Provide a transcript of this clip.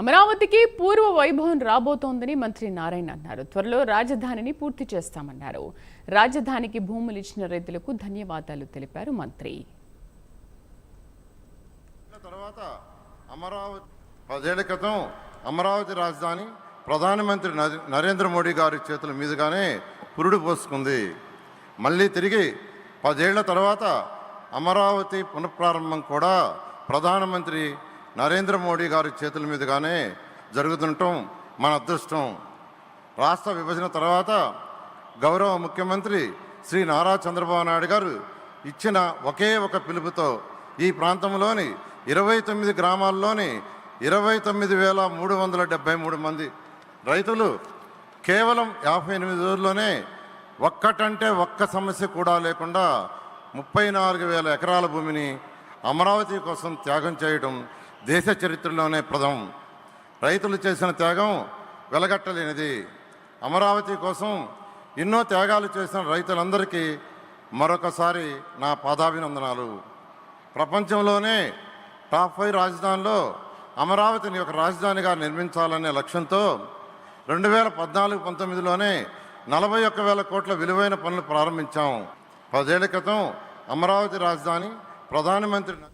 అమరావతికి పూర్వ వైభవం రాబోతోందని మంత్రి నారాయణ అన్నారు. త్వరలో రాజధానిని పూర్తి చేస్తామన్నారు. రాజధానికి భూములు ఇచ్చిన రైతులకు ధన్యవాదాలు తెలిపారు మంత్రి. తర్వాత అమరావతి పదేళ్ళ క్రితం అమరావతి రాజధాని ప్రధానమంత్రి నరేంద్ర మోడీ గారి చేతుల మీదుగానే పురుడు పోసుకుంది. మళ్ళీ తిరిగి పదేళ్ళ తర్వాత అమరావతి పునఃప్రారంభం కూడా ప్రధానమంత్రి నరేంద్ర మోడీ గారి చేతుల మీదుగానే జరుగుతుండటం మన అదృష్టం. రాష్ట్ర విభజన తర్వాత గౌరవ ముఖ్యమంత్రి శ్రీ నారా చంద్రబాబు నాయుడు గారు ఇచ్చిన ఒకే ఒక పిలుపుతో ఈ ప్రాంతంలోని ఇరవై తొమ్మిది గ్రామాల్లోని ఇరవై తొమ్మిది వేల మూడు వందల డెబ్బై మూడు మంది రైతులు కేవలం యాభై ఎనిమిది రోజుల్లోనే ఒక్కటంటే ఒక్క సమస్య కూడా లేకుండా ముప్పై నాలుగు వేల ఎకరాల భూమిని అమరావతి కోసం త్యాగం చేయడం దేశ చరిత్రలోనే ప్రథమం. రైతులు చేసిన త్యాగం వెలగట్టలేనిది. అమరావతి కోసం ఎన్నో త్యాగాలు చేసిన రైతులందరికీ మరొకసారి నా పాదాభినందనాలు. ప్రపంచంలోనే టాప్ ఫైవ్ రాజధానిలో అమరావతిని ఒక రాజధానిగా నిర్మించాలనే లక్ష్యంతో రెండు వేల పద్నాలుగు పంతొమ్మిదిలోనే నలభై ఒక్క వేల కోట్ల విలువైన పనులు ప్రారంభించాం. పదేళ్ళ క్రితం అమరావతి రాజధాని ప్రధానమంత్రి